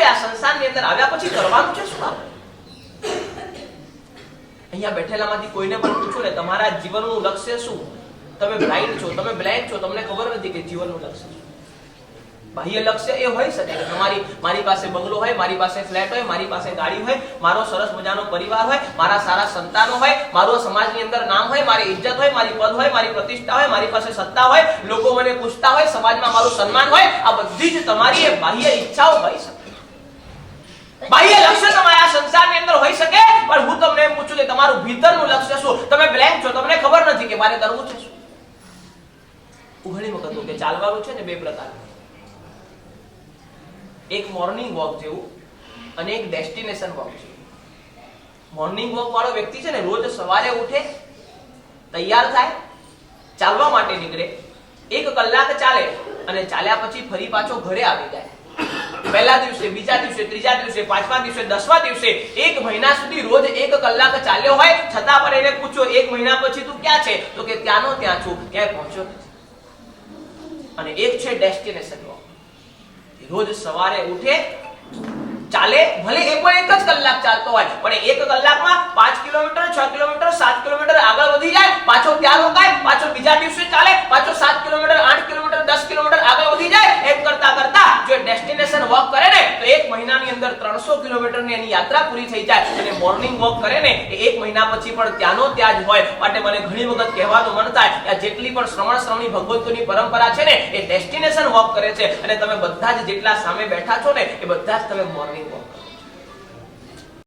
શું આ સંસારની અંદર આવ્યા પછી કરવાનું છે, શું અહીંયા બેઠેલામાંથી કોઈને પણ પૂછો ને, તમારા જીવનનું લક્ષ્ય શું? તમે બ્લાઇન્ડ છો, તમે બ્લેન્ક છો, તમને ખબર નથી કે જીવનનું લક્ષ્ય બાહ્ય લક્ષ્ય એ હોઈ શકે, કે તમારી, મારી પાસે બંગલો હોય, મારી પાસે ફ્લેટ હોય, મારી પાસે ગાડી હોય, મારો સરસ મજાનો પરિવાર હોય, મારા સારા સંતાનો હોય, મારો સમાજની અંદર નામ હોય, મારી ઇજ્જત હોય, મારી પદ હોય, મારી પ્રતિષ્ઠા હોય, મારી પાસે સત્તા હોય, લોકો મને પૂછતા હોય, સમાજમાં મારું સન્માન હોય, આ બધી જ તમારી એ બાહ્ય ઈચ્છાઓ હોઈ શકે. બાહ્ય લક્ષ્ય તમારા સંસારની અંદર હોઈ શકે, પણ હું તમને એમ પૂછું કે તમારું ભીતરનું લક્ષ્ય શું? તમે બ્લેન્ક છો, તમને ખબર નથી કે મારે કરવું છે શું? હું ઘણી વખત કે ચાલવાનું છે ને બે પ્રકાર એક મોર્નિંગ વોક જેવું અને એક ડેસ્ટિનેશન વોક જેવું. મોર્નિંગ વોક વાળો વ્યક્તિ છે ને રોજ સવારે ઉઠે, તૈયાર થાય, ચાલવા માટે નીકળે, એક કલાક ચાલે અને ચાલ્યા પછી ફરી પાછો ઘરે આવી જાય. પહેલા દિવસે, બીજા દિવસે, ત્રીજા દિવસે, પાંચમા દિવસે, દસમા દિવસે, એક મહિના સુધી રોજ એક કલાક ચાલ્યો હોય, છતાં પણ એને પૂછો, એક મહિના પછી તું ક્યાં છે? તો કે, ત્યાંનો ત્યાં છું, ક્યાંય પહોંચ્યો નથી. અને એક છે ડેસ્ટિનેશન રોજ સવારે ઉઠે, ચાલે, ભલે એ પણ એક જ કલાક ચાલતો હોય, પણ એક કલાકમાં પાંચ કિલોમીટર, છ કિલોમીટર, સાત કિલોમીટર આગળ વધી જાય, પાછો ત્યાં રોકાય, પાછો બીજા દિવસે ચાલે પાછો સાત કિલોમીટર આઠ કિલોમીટર દસ કિલોમીટર આગળ વધી જાય એમ કરતા કરતા જો ડેસ્ટિનેશન વોક કરે ને તો એક મહિનાની અંદર ત્રણસો કિલોમીટરની એની યાત્રા પૂરી થઈ જાય અને મોર્નિંગ વોક કરે ને એ એક મહિના પછી પણ ત્યાંનો ત્યાં જ હોય. માટે મને ઘણી વખત કહેવાનું મન થાય કે જેટલી પણ શ્રવણ શ્રવણી ભગવંતોની પરંપરા છે ને, એ ડેસ્ટિનેશન વોક કરે છે. અને તમે બધા જ જેટલા સામે બેઠા છો ને, એ બધા જ તમે મોર્નિંગ વોક કરો.